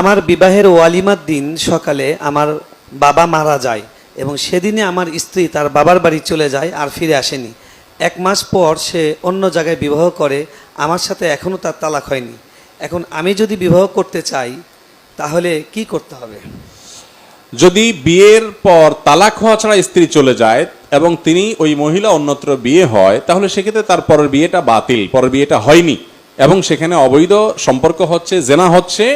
আমার বিবাহের ওয়ালিমার দিন সকালে আমার বাবা মারা যায় এবং সেদিনে আমার স্ত্রী তার বাবার বাড়ি চলে যায় আর ফিরে আসেনি। এক মাস পর সে অন্য জায়গায় বিবাহ করে, আমার সাথে এখনও তার তালাক হয়নি। এখন আমি যদি বিবাহ করতে চাই, তাহলে কি করতে হবে? যদি বিয়ের পর তালাক হওয়া ছাড়া স্ত্রী চলে যায় এবং তিনি ওই মহিলা অন্যত্র বিয়ে হয়, তাহলে সেক্ষেত্রে তার পরের বিয়েটা বাতিল, পরের বিয়েটা হয়নি। এবং সেখানে অবৈধ সম্পর্ক হচ্ছে, জেনা হচ্ছে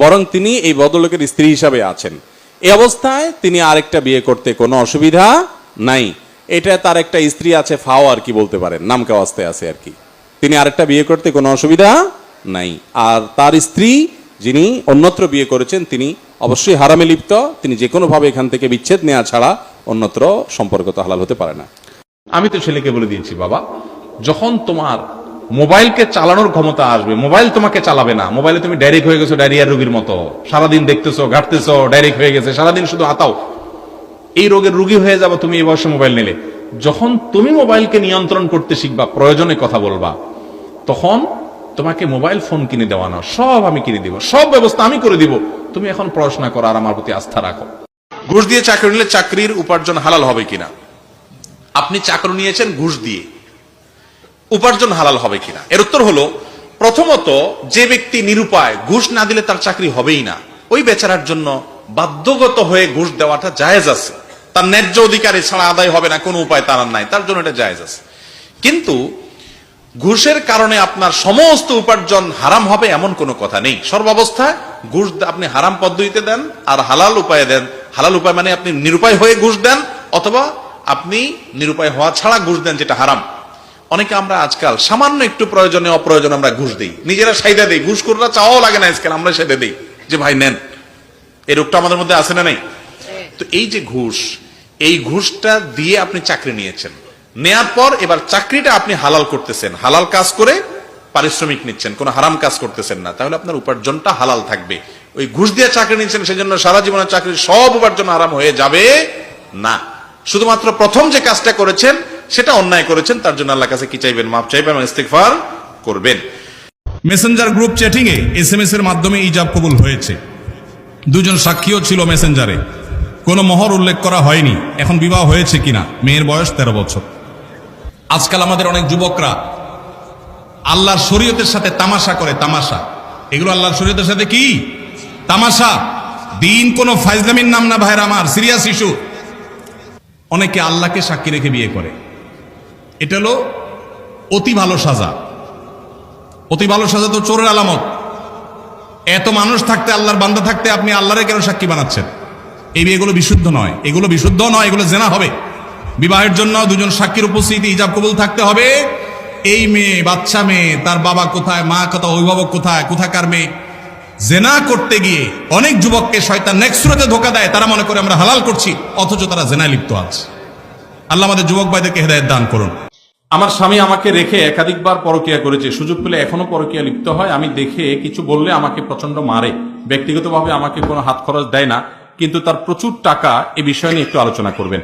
বরং তিনি এই ভদ্রলোকের স্ত্রী হিসাবে আছেন। এই অবস্থায় তিনি আরেকটা বিয়ে করতে কোনো অসুবিধা নাই। এটা তার একটা স্ত্রী আছে ফাও আর কি বলতে পারেন, নাম কাওয়াস্তে আছে আর কি। তিনি আরেকটা বিয়ে করতে কোনো অসুবিধা নাই। আর তার স্ত্রী যিনি অন্যত্র বিয়ে করেছেন, তিনি অবশ্যই হারামে লিপ্ত, তিনি যে কোনোভাবে এখান থেকে বিচ্ছেদ নেওয়া ছাড়া অন্যত্র সম্পর্ক তো হালাল হতে পারে না। আমি তো ছেলেকে বলে দিয়েছি, বাবা, যখন তোমার মোবাইলকে চালানোর ক্ষমতা আসবে। মোবাইল তোমাকে চালাবে না। মোবাইলে তুমি ডাইরেক্ট হয়ে গেছো ডায়রিয়ার রোগীর মতো। সারাদিন দেখতেছো, ঘাটতেছো, ডাইরেক্ট হয়ে গেছে। সারাদিন শুধু আতাও। এই রোগের রুগী হয়ে যাবে তুমি এই বয়সে মোবাইল নিলে। যখন তুমি মোবাইলকে নিয়ন্ত্রণ করতে শিখবা, প্রয়োজনে কথা বলবা, তখন তোমাকে মোবাইল ফোন কিনে দেওয়া না। সব আমি কিনে দিব। সব ব্যবস্থা আমি করে দিব। তুমি এখন পড়াশোনা করো আর আমার প্রতি আস্থা রাখো। ঘুষ দিয়ে চাকরি নিলে চাকরির উপার্জন হালাল হবে কিনা? আপনি চাকরি নিয়েছেন, ঘুষ দিয়ে। উপার্জন হালাল হবে কিনা? এর উত্তর হলো, প্রথমত যে ব্যক্তি নিরুপায় ঘুষ না দিলে তার চাকরি হবেই না, ওই বেচারার জন্য বাধ্যগত হয়ে ঘুষ দেওয়াটা জায়েজ আছে। তার ন্যায্য অধিকারী ছাড়া আদায় হবে না, কোনো উপায় তার নাই, তার জন্য এটা জায়েজ আছে। কিন্তু ঘুষের কারণে আপনার সমস্ত উপার্জন হারাম হবে এমন কোনো কথা নেই। সর্বাবস্থায় ঘুষ আপনি হারাম পদ্ধতিতে দেন, আর হালাল উপায়ে দেন। হালাল উপায় মানে আপনি নিরুপায় হয়ে ঘুষ দেন, অথবা আপনি নিরুপায় হওয়া ছাড়া ঘুষ দেন যেটা হারাম। অনেকে আমরা আজকাল সামান্য একটু প্রয়োজনে অপ্রয়োজনে আমরা ঘুষ দিই। নিজেরা সাইদা দিই। ঘুষ করলে চাওয়াও লাগে না আজকাল আমরা সাইদা দিই যে, ভাই, নেন। এই রোগটা আমাদের মধ্যে আছে না নেই? তো এই যে ঘুষ, এই ঘুষটা দিয়ে আপনি চাকরি নিয়েছেন। নেয়ার পর এবার চাকরিটা আপনি হালাল করতেছেন। হালাল কাজ করে পারিশ্রমিক নিচ্ছেন, কোনো হারাম কাজ করতেছেন না। তাহলে আপনার উপার্জনটা হালাল থাকবে। ওই ঘুষ দিয়ে চাকরি নিচ্ছেন সেজন্য সারা জীবনের চাকরির সব উপার্জন হারাম হয়ে যাবে না। শুধুমাত্র প্রথম যে কাজটা করেছেন সেটা অন্যায় করেছেন, তার জন্য আল্লাহ কাছে কি চাইবেন? মাপ চাইবেন এবং ইস্তেগফার করবেন। মেসেঞ্জার গ্রুপ চ্যাটিং এ এস এম এস এর মাধ্যমে ইজাব কবুল হয়েছে। দুজন সাক্ষীও ছিল মেসেঞ্জারে কোনো মহর উল্লেখ করা হয়নি। এখন বিবাহ হয়েছে কিনা? মেয়ের বয়স তেরো বছর। আজকাল আমাদের অনেক যুবকরা আল্লাহর শরীয়তের সাথে তামাশা করে, তামাশা। এগুলো আল্লাহর শরীয়তের সাথে কি? তামাশা। দিন কোনো ফাইজলামির নাম না ভাইরা আমার, সিরিয়াস ইস্যু। অনেকে আল্লাহকে সাক্ষী রেখে বিয়ে করে। এটা হলো অতি ভালো সাজা। অতি ভালো সাজা তো চোরের আলামত। এত মানুষ থাকতে, আল্লাহর বান্দা থাকতে আপনি আল্লাহরে কেন সাক্ষী বানাচ্ছেন? এই বিয়েগুলো বিশুদ্ধ নয়। এগুলো বিশুদ্ধ নয়, এগুলো জেনা হবে। বিবাহের জন্য দুজন সাক্ষীর উপস্থিতি ইজাব কবুল থাকতে হবে। এই মেয়ে, বাচ্চা মেয়ে, তার বাবা কোথায়, মা কোথায়, অভিভাবক কোথায়, কোথাকার মেয়ে? জেনা করতে গিয়ে অনেক যুবককে শয়তান নেক্সট সুরতে ধোকা দেয়। তারা মনে করে আমরা হালাল করছি, অথচ তারা জেনায় লিপ্ত আছে। আল্লাহ আমাদের যুবক ভাইদেরকে হেদায়ত দান করুন। আমার স্বামী আমাকে রেখে একাধিকবার পরকিয়া করেছে। সুযোগ পেলে এখনও পরকিয়া লিপ্ত হয়। আমি দেখে কিছু বললে আমাকে প্রচণ্ড মারে। ব্যক্তিগতভাবে আমাকে কোনো হাত খরচ দেয় না, কিন্তু তার প্রচুর টাকা এ বিষয় নিয়ে একটু আলোচনা করবেন।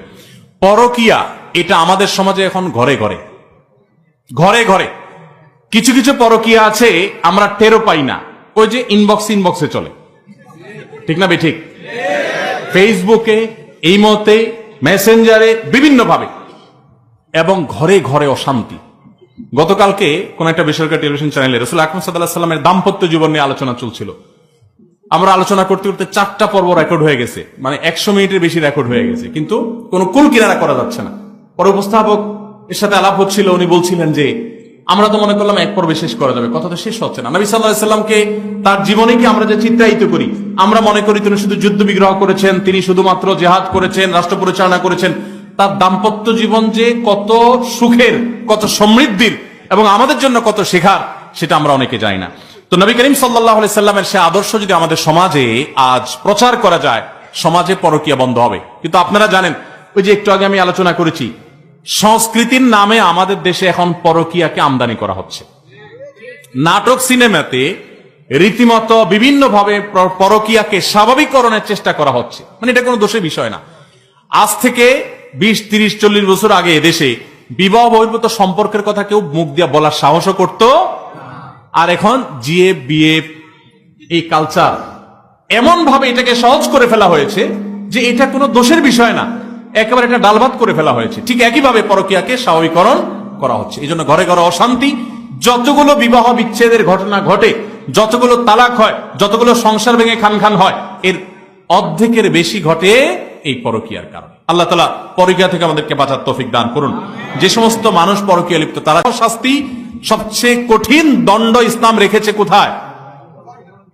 পরকিয়া, এটা আমাদের সমাজে এখন ঘরে ঘরে। ঘরে ঘরে। কিছু কিছু পরকিয়া আছে, আমরা টেরও পাই না। ওই যে ইনবক্স ইনবক্সে চলে। ঠিক না বে ঠিক? ফেসবুকে এই মতে মেসেঞ্জারে বিভিন্নভাবে। এবং ঘরে ঘরে অশান্তি। গতকালকে কোন একটা বেসরকারি টেলিভিশন চ্যানেলে রসুল আকরম সাল্লাহ সাল্লামের দাম্পত্য জীবন নিয়ে আলোচনা চলছিল। আমরা আলোচনা করতে করতে চারটা পর্ব রেকর্ড হয়ে গেছে। মানে একশো মিনিটের বেশি রেকর্ড হয়ে গেছে। কিন্তু কোনো কুল কিনারা করা যাচ্ছে না। পরে উপস্থাপক এর সাথে আলাপ হচ্ছিল, উনি বলছিলেন যে, আমরা তো মনে করলাম এক পর্বে শেষ করা যাবে। কথা তো শেষ হচ্ছে না। নবী সাল্লাহ সাল্লামকে তার জীবনে কি আমরা যে চিত্রায়িত করি, আমরা মনে করি তিনি শুধু যুদ্ধ বিগ্রহ করেছেন, তিনি শুধুমাত্র জেহাদ করেছেন, রাষ্ট্র পরিচালনা করেছেন তার দাম্পত্য জীবন যে কত সুখের, কত সমৃদ্ধির এবং আমাদের জন্য কত শেখার, সেটা আমরা অনেকে জানি না। তো নবী করিম সাল্লাহ সাল্লামের সে আদর্শ যদি আমাদের সমাজে আজ প্রচার করা যায়, সমাজে পরকীয়া বন্ধ হবে। কিন্তু আপনারা জানেন, ওই যে একটু আগে আমি আলোচনা করেছি, সংস্কৃতির নামে আমাদের দেশে এখন পরকীয়াকে আমদানি করা হচ্ছে। নাটক, সিনেমাতে রীতিমতো বিভিন্নভাবে প্র- পরকীয়াকে স্বাভাবিকরণের চেষ্টা করা হচ্ছে। মানে এটা কোনো দোষের বিষয় না। আজ থেকে বিশ, তিরিশ, চল্লিশ বছর আগে এদেশে বিবাহ বহির্ভূত সম্পর্কের কথা কেউ মুখ দিয়ে বলার সাহসও করত। আর এখন জিএ, বিএ, এই কালচার এমন ভাবে এটাকে সহজ করে ফেলা হয়েছে যে এটা কোনো দোষের বিষয় না। একেবারে এটা ডালভাত করে ফেলা হয়েছে। ঠিক একইভাবে পরকিয়াকে স্বাভাবিকরণ করা হচ্ছে। এই জন্য ঘরে ঘরে অশান্তি, যতগুলো বিবাহ বিচ্ছেদের ঘটনা ঘটে, যতগুলো তালাক হয়, যতগুলো সংসার ভেঙে খান খান হয়, এর অর্ধেকের বেশি ঘটে এই পরকিয়ার কারণে। আল্লাহ তালা পরকিয়া থেকে আমাদেরকে বাঁচার তৌফিক দান করুন। যে সমস্ত মানুষ পরকিয়া লিপ্ত, তারা শাস্তি, সবচেয়ে কঠিন দণ্ড ইসলাম রেখেছে কোথায়?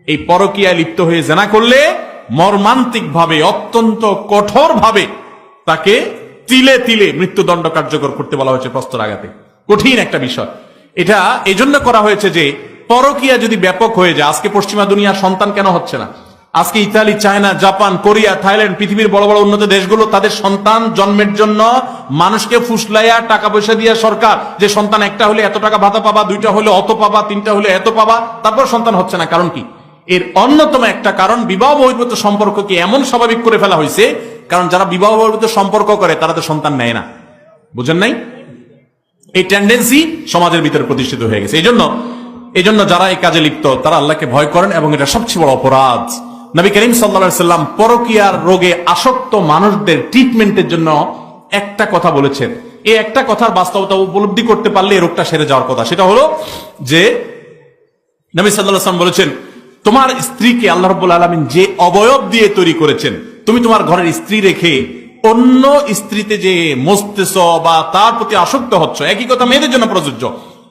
এই পরকিয়ায় লিপ্ত হয়ে জেনা করলে মর্মান্তিক ভাবে অত্যন্ত কঠোর ভাবে তাকে তিলে তিলে মৃত্যুদণ্ড কার্যকর করতে বলা হয়েছে প্রস্তর আঘাতে। কঠিন একটা বিষয়। এটা এজন্য করা হয়েছে যে, পরকিয়া যদি ব্যাপক হয়ে যায়, আজকে পশ্চিমা দুনিয়ার সন্তান কেন হচ্ছে না? আজকে Italy, China, Japan, Korea, Thailand পৃথিবীর বড় বড় উন্নত দেশগুলো তাদের সন্তান জন্মের জন্য মানুষকে ফুসলাইয়া টাকা পয়সা দিয়ে সরকার। যে সন্তান একটা হলে এত টাকা ভাতা পাবা, দুইটা হলে অত পাবা, তিনটা হলে এত পাবা, তারপর সন্তান হচ্ছে না। কারণ কি? এর অন্যতম একটা কারণ, বিবাহ বহির্ভূত সম্পর্ককে এমন স্বাভাবিক করে ফেলা হয়েছে? কারণ যারা বিবাহ বহির্ভূত সম্পর্ক করে, তারা তো সন্তান নেয় না। বুঝেন নাই? এই টেন্ডেন্সি সমাজের ভিতরে প্রতিষ্ঠিত হয়ে গেছে। এই জন্য এই জন্য যারা এই কাজে লিপ্ত, তারা আল্লাহকে ভয় করেন এবং এটা সবচেয়ে বড় অপরাধ। নবী করিম সাল্লা সাল্লাম পরকিয়ার রোগে আসক্ত মানুষদের ট্রিটমেন্টের জন্য একটা কথা বলেছেন। এই একটা কথার বাস্তবতা উপলব্ধি করতে পারলে এই রোগটা সেরে যাওয়ার কথা। সেটা হলো যে নবী সাল্লাম বলেছেন, তোমার স্ত্রীকে আল্লাহ রব্বুল আলমিন যে অবয়ব দিয়ে তৈরি করেছেন, তুমি তোমার ঘরের স্ত্রী রেখে অন্য স্ত্রীতে যে মস্তেছ বা তার প্রতি আসক্ত হচ্ছ, একই কথা মেয়েদের জন্য প্রযোজ্য।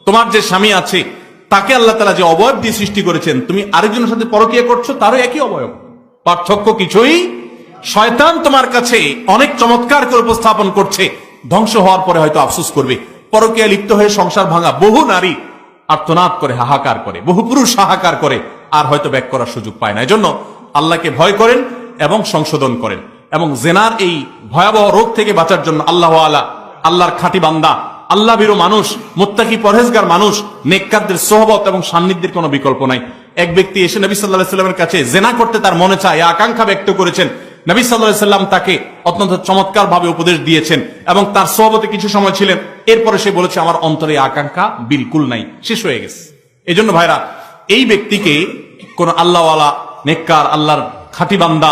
তোমার যে স্বামী আছে তাকে আল্লাহ তালা যে অবয়ব দিয়ে সৃষ্টি করেছেন, তুমি আরেকজনের সাথে পরকিয়া করছ, তারও একই অবয়ব। পার্থক্য কিছুই? শয়তান তোমার কাছে অনেক চমৎকার করে উপস্থাপন করছে। ধ্বংস হওয়ার পরে হয়তো আফসোস করবে। পরকিয়া লিপ্ত হয়ে সংসার ভাঙা বহু নারী আর্তনাদ করে, হাহাকার করে, বহু পুরুষ হাহাকার করে, আর হয়তো ব্যাক করার সুযোগ পায় না। এজন্য আল্লাহকে ভয় করেন এবং সংশোধন করেন। এবং জেনার এই ভয়াবহ রোগ থেকে বাঁচার জন্য আল্লাহ আলা আল্লাহর খাঁটি বান্দা আল্লাহ বিরো মানুষ, মোত্তাকি পরহেজগার মানুষ, নেককারদের সোহবত এবং সান্নিধ্যের কোনো বিকল্প নাই। এক ব্যক্তি এসে নবী সাল্লাহ সাল্লামের কাছে জেনা করতে তার মনে চায় আকাঙ্ক্ষা ব্যক্ত করেছেন। নবী সাল্লাহ সাল্লাম তাকে অত্যন্ত চমৎকার ভাবে উপদেশ দিয়েছেন এবং তার সোহবতে কিছু সময় ছিলেন। এরপরে সে বলেছে, আমার অন্তরে আকাঙ্ক্ষা বিলকুল নাই, শেষ হয়ে গেছে। এই জন্য ভাইরা, এই ব্যক্তিকে কোন আল্লাহওয়ালা, নেককার, আল্লাহর খাঁটি বান্দা